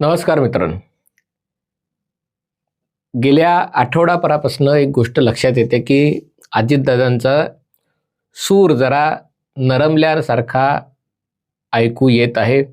नमस्कार मित्रांनो. गेल्या आठवडाभरापासून एक गोष्ट लक्षात येते की अजितदादांचा सूर जरा नरमल्यासारखा ऐकू येत आहे.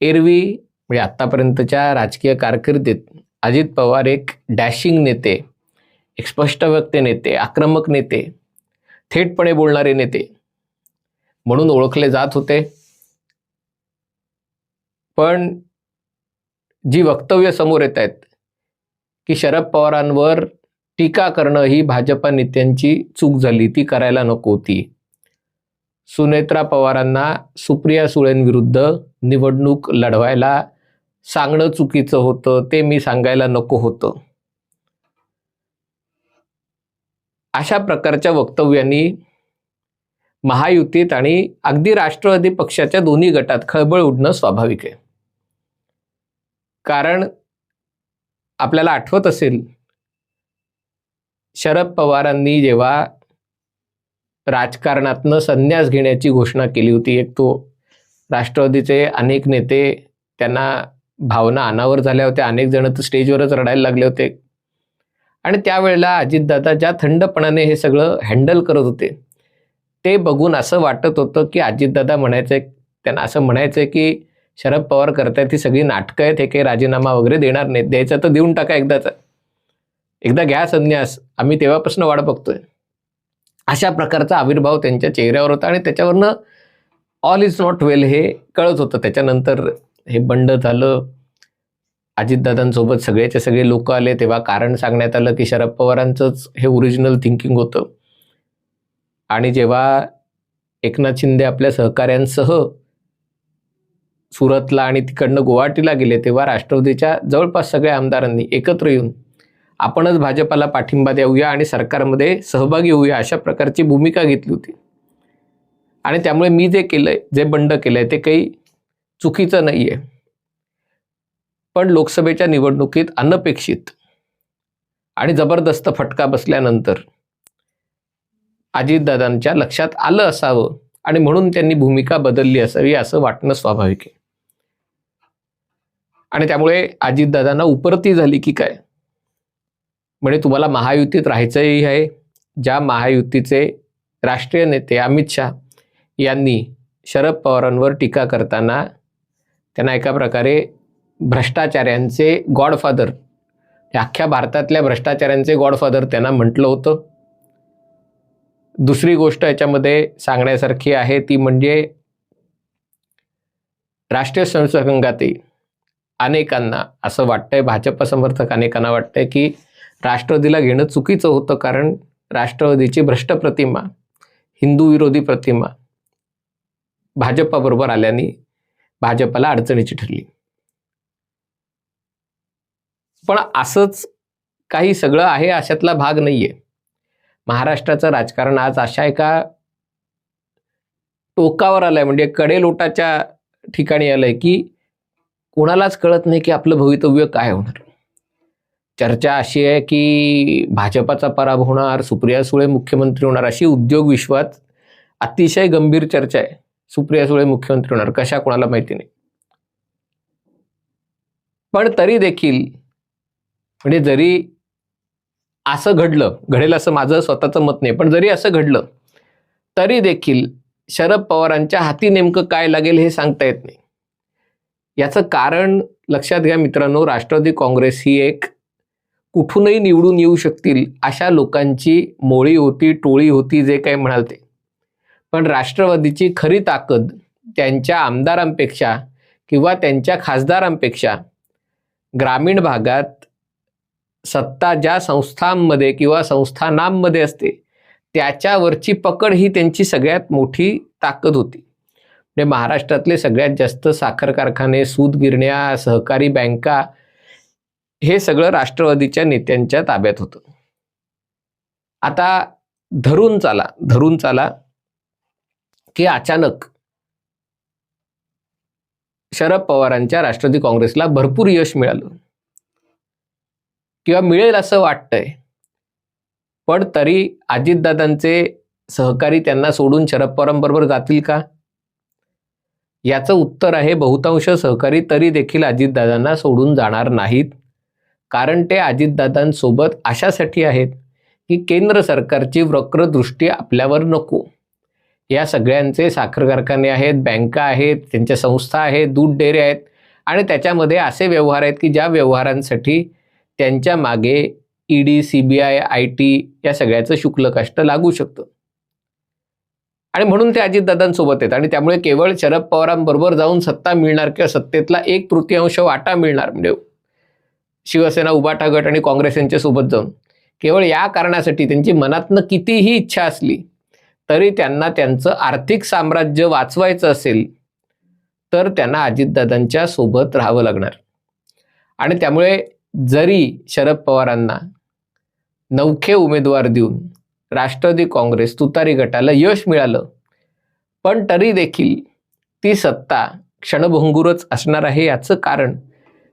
एरवी म्हणजे आत्तापर्यंतच्या राजकीय कारकिर्दीत अजित पवार एक डॅशिंग नेते एक स्पष्ट व्यक्त नेते आक्रमक नेते थेटपणे बोलणारे नेते म्हणून ओळखले जात होते. पण जी वक्तव्य समोर येत आहेत की शरद पवारांवर टीका करणं ही भाजपा नेत्यांची चूक झाली ती करायला नको होती. सुनेत्रा पवारांना सुप्रिया सुळेंविरुद्ध निवडणूक लढवायला सांगणं चुकीचं होतं ते मी सांगायला नको होतं. अशा प्रकारच्या वक्तव्यांनी महायुतीत आणि अगदी राष्ट्रवादी पक्षाच्या दोन्ही गटात खळबळ उडणं स्वाभाविक आहे. कारण आपल्याला आठवत असेल शरद पवारांनी जेव्हा राजकारणातनं संन्यास घेण्याची घोषणा केली होती एक तो राष्ट्रवादीचे अनेक नेते त्यांना भावना अनावर झाल्या होत्या अनेक जण तर स्टेजवरच रडायला लागले होते. आणि त्यावेळेला अजितदादा ज्या थंडपणाने हे सगळं हँडल करत होते ते बघून असं वाटत होतं की अजितदादा म्हणायचं त्यांना असं म्हणायचंय की शरद पवार करतायत ती सगळी नाटकं आहेत हे काही राजीनामा वगैरे देणार नाहीत द्यायचं तर देऊन टाका एकदाचा. एकदा घ्या संन्यास आम्ही तेव्हापासून वाट बघतोय. अशा प्रकारचा आविर्भाव त्यांच्या चेहऱ्यावर होता आणि त्याच्यावरनं ऑल इज नॉट वेल हे कळत होतं. त्याच्यानंतर हे बंड झालं अजितदादांसोबत सगळेचे सगळे लोक आले तेव्हा कारण सांगण्यात आलं की शरद पवारांचंच हे ओरिजिनल थिंकिंग होतं. आणि जेव्हा एकनाथ शिंदे आपल्या सहकाऱ्यांसह सुरतला आणि तिकडनं गुवाहाटीला गेले तेव्हा राष्ट्रवादीच्या जवळपास सगळ्या आमदारांनी एकत्र येऊन आपणच भाजपाला पाठिंबा देऊया आणि सरकारमध्ये सहभागी होऊया अशा प्रकारची भूमिका घेतली होती. आणि त्यामुळे मी जे केलंय जे बंड केलंय ते काही चुकीचं नाही आहे पण लोकसभेच्या निवडणुकीत अनपेक्षित आणि जबरदस्त फटका बसल्यानंतर अजितदादांच्या लक्षात आलं असावं आणि म्हणून त्यांनी भूमिका बदलली असावी असं वाटणं स्वाभाविक आहे. आणि त्यामुळे अजितदादांना उपरती झाली की काय? म्हणजे तुम्हाला महायुतीत राहायचंही आहे. ज्या महायुतीचे राष्ट्रीय नेते अमित शहा यांनी शरद पवारांवर टीका करताना त्यांना एका प्रकारे भ्रष्टाचार्यांचे गॉडफादर. अख्ख्या भारतातल्या भ्रष्टाचार्यांचे गॉडफादर त्यांना म्हटलं होतं. दुसरी गोष्ट याच्यामध्ये सांगण्यासारखी आहे ती म्हणजे राष्ट्रीय संघातही अनेकांना असं वाटतंय भाजप समर्थक अनेकांना वाटतंय की राष्ट्रवादीला घेणं चुकीचं होतं कारण राष्ट्रवादीची भ्रष्ट प्रतिमा हिंदू विरोधी प्रतिमा भाजपाबरोबर आल्याने भाजपाला अडचणीची ठरली. पण असंच काही सगळं आहे अशातला भाग नाहीये. महाराष्ट्राचं राजकारण आज अशा एका टोकावर आलंय म्हणजे कडेलोटाच्या ठिकाणी आलंय की कोणालाच कळत नाही की आपलं भवितव्य काय होणार. चर्चा अशी आहे की भाजपाचा पराभव होणार सुप्रिया सुळे मुख्यमंत्री होणार अशी उद्योग विश्वात अतिशय गंभीर चर्चा आहे. सुप्रिया सुळे मुख्यमंत्री होणार कशा कोणाला माहिती नाही. पण तरी देखील म्हणजे जरी असं घडलं घडेल असं माझं स्वतःचं मत नाही पण जरी असं घडलं तरी देखील शरद पवारांच्या हाती नेमकं काय लागेल हे सांगता येत नाही. याचं कारण लक्षात घ्या मित्रांनो राष्ट्रवादी काँग्रेस ही एक कुठूनही निवडून येऊ शकतील अशा लोकांची मोळी होती टोळी होती जे काही म्हणाल ते. पण राष्ट्रवादीची खरी ताकद त्यांच्या आमदारांपेक्षा किंवा त्यांच्या खासदारांपेक्षा ग्रामीण भागात सत्ता ज्या संस्थांमध्ये किंवा संस्थानांमध्ये असते त्याच्यावरची पकड ही त्यांची सगळ्यात मोठी ताकद होती. म्हणजे महाराष्ट्रातले सगळ्यात जास्त साखर कारखाने सूत गिरण्या सहकारी बँका हे सगळं राष्ट्रवादीच्या नेत्यांच्या ताब्यात होतं. आता धरून चाला धरून चाला की अचानक शरद पवारांच्या राष्ट्रवादी काँग्रेसला भरपूर यश मिळालं. किंवा मिळेल असं वाटतंय. पण तरी अजितदादांचे सहकारी त्यांना सोडून शरद पवारांबरोबर जातील का? याचं उत्तर आहे बहुतांश सहकारी तरी देखील अजितदादांना सोडून जाणार नाहीत. कारण ते अजितदादांसोबत अशासाठी आहेत की केंद्र सरकारची वक्रदृष्टी आपल्यावर नको. या सगळ्यांचे साखर कारखाने आहेत बँका आहेत त्यांच्या संस्था आहेत दूध डेअरी आहेत आणि त्याच्यामध्ये असे व्यवहार आहेत की ज्या व्यवहारांसाठी त्यांच्या मागे ED C B I I T या सगळ्याचं शुक्ल कष्ट लागू शकतं. आणि म्हणून ते अजितदादांसोबत आहेत. आणि त्यामुळे केवळ शरद पवारांबरोबर जाऊन सत्ता मिळणार किंवा सत्तेतला एक तृतीयांश वाटा मिळणार. म्हणजे शिवसेना उबाटा गट आणि काँग्रेस यांच्या सोबत जाऊन. केवळ या कारणासाठी त्यांची मनातनं कितीही इच्छा असली तरी त्यांना त्यांचं आर्थिक साम्राज्य वाचवायचं असेल तर त्यांना अजितदादांच्या सोबत राहावं लागणार. आणि त्यामुळे जरी शरद पवारांना नवखे उमेदवार देऊन राष्ट्रवादी काँग्रेस तुतारी गटाला यश मिळालं पण तरी देखील ती सत्ता क्षणभंगूरच असणार आहे याचं कारण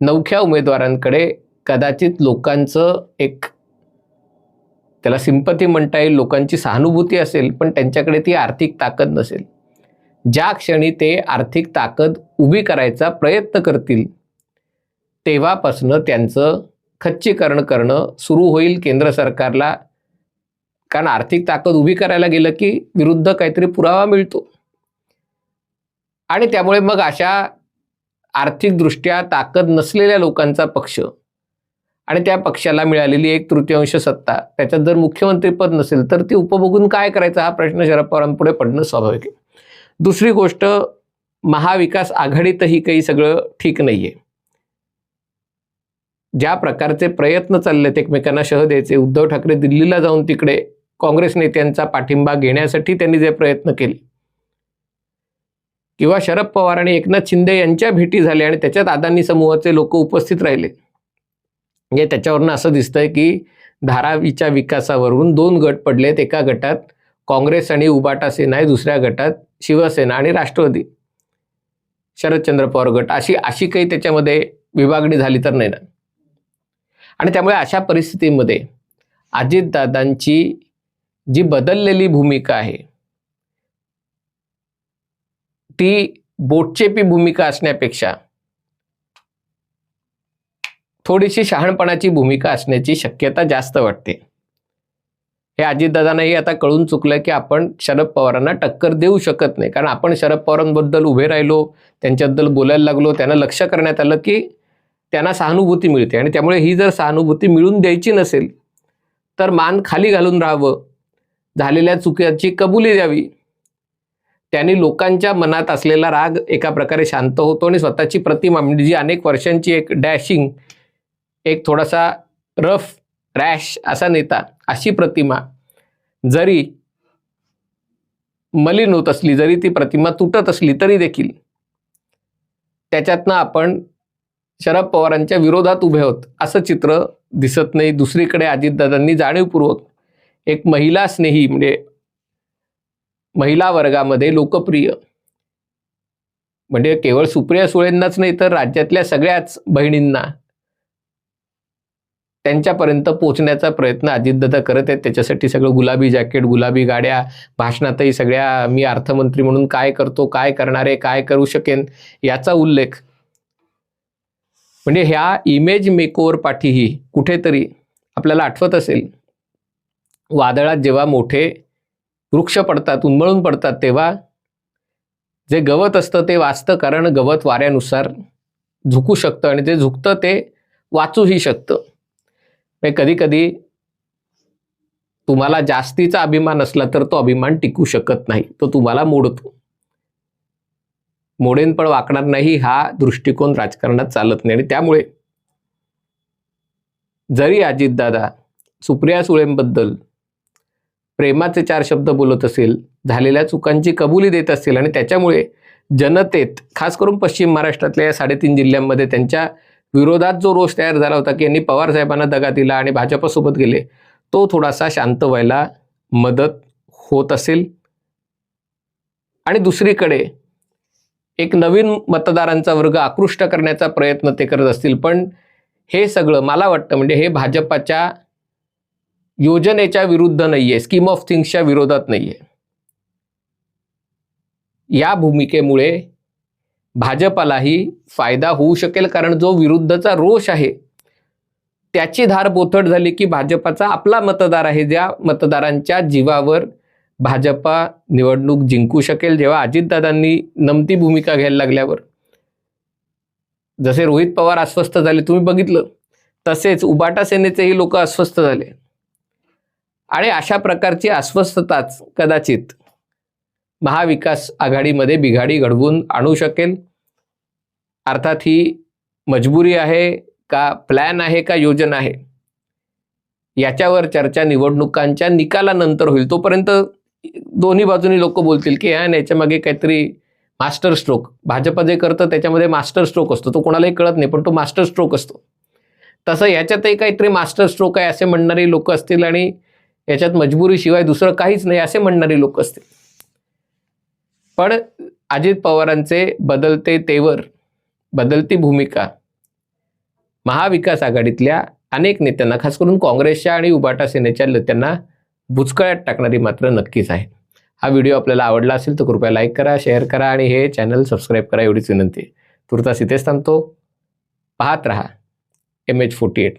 नवख्या उमेदवारांकडे कदाचित लोकांचं एक त्याला सिंपती म्हणता येईल लोकांची सहानुभूती असेल पण त्यांच्याकडे ती आर्थिक ताकद नसेल. ज्या क्षणी ते आर्थिक ताकद उभी करायचा प्रयत्न करतील तेव्हापासनं त्यांचं खच्चीकरण करणं सुरू होईल केंद्र सरकारला. कारण आर्थिक ताकद उभी करायला गेलं की विरुद्ध काहीतरी पुरावा मिळतो. आणि त्यामुळे मग अशा आर्थिकदृष्ट्या ताकद नसलेल्या लोकांचा पक्ष आणि त्या पक्षाला मिळालेली एक तृतीयांश सत्ता त्याच्यात जर मुख्यमंत्रीपद नसेल तर ती उपभोगून काय करायचा हा प्रश्न शरद पवारांपुढे पडणं स्वाभाविक आहे. दुसरी गोष्ट महाविकास आघाडीतही काही सगळं ठीक नाहीये. ज्या प्रकारचे प्रयत्न चाललेत एकमेकांना शह द्यायचे उद्धव ठाकरे दिल्लीला जाऊन तिकडे काँग्रेस नेत्यांचा पाठिंबा घेण्यासाठी त्यांनी जे प्रयत्न केले. किंवा शरद पवार आणि एकनाथ शिंदे यांच्या भेटी झाल्या आणि त्याच्यात अदानी समूहाचे लोक उपस्थित राहिले. म्हणजे त्याच्यावरनं असं दिसतंय की धारावीच्या विकासावरून दोन गट पडलेत. एका गटात काँग्रेस आणि उबाटा सेना आहे दुसऱ्या गटात शिवसेना आणि राष्ट्रवादी. शरदचंद्र पवार गट. अशी अशी काही त्याच्यामध्ये विभागणी झाली तर नाही ना? आणि त्यामुळे अशा परिस्थितीमध्ये अजितदादांची जी बदललेली भूमिका आहे ती बोटचेपी भूमिका असण्यापेक्षा थोडीशी शहाणपणाची भूमिका असण्याची शक्यता जास्त वाटते. हे अजितदादांनाही आता कळून चुकलं की आपण शरद पवारांना टक्कर देऊ शकत नाही. कारण आपण शरद पवारांबद्दल उभे राहिलो त्यांच्याबद्दल बोलायला लागलो त्यांना लक्ष करण्यात आलं की त्यांना सहानुभूती मिळते. आणि त्यामुळे ही जर सहानुभूती मिळून द्यायची नसेल तर मान खाली घालून राहावं. झालेल्या चुकीची कबुली द्यावी. त्यांनी लोकांच्या मनात असलेला राग एका प्रकारे शांत होतो आणि स्वतःची प्रतिमा म्हणजे जी अनेक वर्षांची एक डॅशिंग एक थोडासा रफ रॅश असा नेता अशी प्रतिमा जरी मलिन होत असली जरी ती प्रतिमा तुटत असली तरी देखील त्याच्यातनं आपण शरद पवारांच्या विरोधात उभे होत. असं चित्र दिसत नाही. दुसरीकडे अजितदादांनी जाणीवपूर्वक एक महिला स्नेही म्हणजे महिला वर्गामध्ये लोकप्रिय म्हणजे केवळ सुप्रिया सुळेंनाच नाही तर राज्यातल्या सगळ्याच बहिणींना त्यांच्यापर्यंत पोहोचण्याचा प्रयत्न अजितदादा करत आहेत. त्याच्यासाठी सगळं गुलाबी जॅकेट गुलाबी गाड्या भाषणातही सगळ्या मी अर्थमंत्री म्हणून काय करतो काय करणार आहे काय करू शकेन याचा उल्लेख म्हणजे ह्या इमेज मेकोवर पाठीही कुठेतरी आपल्याला आठवत असेल. वादळात जेव्हा मोठे वृक्ष पडतात उन्मळून पडतात तेव्हा जे गवत असतं ते वाचतं कारण गवत वाऱ्यानुसार झुकू शकतं आणि जे झुकतं ते वाचूही शकतं. म्हणजे कधी कधी तुम्हाला जास्तीचा अभिमान असला तर तो अभिमान टिकू शकत नाही. तो तुम्हाला मोडतो. मोडेन पण वाकणार नाही हा दृष्टिकोन राजकारणात चालत नाही. आणि त्यामुळे जरी अजितदादा सुप्रिया सुळेंबद्दल प्रेमाचे चार शब्द बोलत असेल झालेल्या चुकांची कबुली देत असेल आणि त्याच्यामुळे जनतेत खास करून पश्चिम महाराष्ट्रातल्या या साडेतीन जिल्ह्यांमध्ये त्यांच्या विरोधात जो रोष तयार झाला होता की यांनी पवार साहेबांना दगा दिला आणि भाजपसोबत गेले तो थोडासा शांत व्हायला मदत होत असेल. आणि दुसरीकडे एक नवीन मतदारांचा वर्ग आकृष्ट करण्याचा प्रयत्न ते करत असतील. पण हे सगळं मला वाटतं म्हणजे हे भाजपाच्या योजनेच्या विरुद्ध नाहीये. स्कीम ऑफ थिंग्सच्या विरोधात नाहीये. या भूमिकेमुळे भाजपालाही फायदा होऊ शकेल कारण जो विरुद्धचा रोष आहे त्याची धार बोथट झाली की भाजपाचा आपला मतदार आहे ज्या मतदारांच्या जीवावर भाजपा निवडणूक जिंकू शकेल जेव्हा अजितदादांनी नमती भूमिका घ्यायला लागल्यावर. जसे रोहित पवार अस्वस्थ झाले तुम्ही बघितलं. तसेच उबाटा सेनेचेही लोक अस्वस्थ झाले. आणि अशा प्रकारची अस्वस्थताच कदाचित महाविकास आघाडीमध्ये बिघाडी घडवून आणू शकेल. अर्थात ही मजबुरी आहे का प्लॅन आहे का योजना आहे? याच्यावर चर्चा निवडणुकांच्या निकालानंतर होईल. तोपर्यंत दोन्ही बाजूनी लोक बोलतील की ह्या याच्या मागे काहीतरी मास्टर स्ट्रोक. भाजप जे करतं त्याच्यामध्ये मास्टर स्ट्रोक असतो. तो कोणालाही कळत नाही पण तो मास्टर स्ट्रोक असतो. तसं याच्यातही काहीतरी मास्टर स्ट्रोक आहे असे म्हणणारी लोक असतील आणि याच्यात मजबुरीशिवाय दुसरं काहीच नाही असे म्हणणारी लोक असतील. पण अजित पवारांचे बदलते तेवर बदलती भूमिका महाविकास आघाडीतल्या अनेक नेत्यांना खास करून काँग्रेसच्या आणि उबाटा सेनेच्या नेत्यांना बुचकळ्यात टाकणारी मात्र नक्कीच आहे. हा व्हिडिओ आपल्याला आवडला असेल तर कृपया लाईक करा शेअर करा आणि हे चॅनल सबस्क्राईब करा एवढीच विनंती. आहे तुर्तास इथेच थांबतो. पाहत रहा. M H forty eight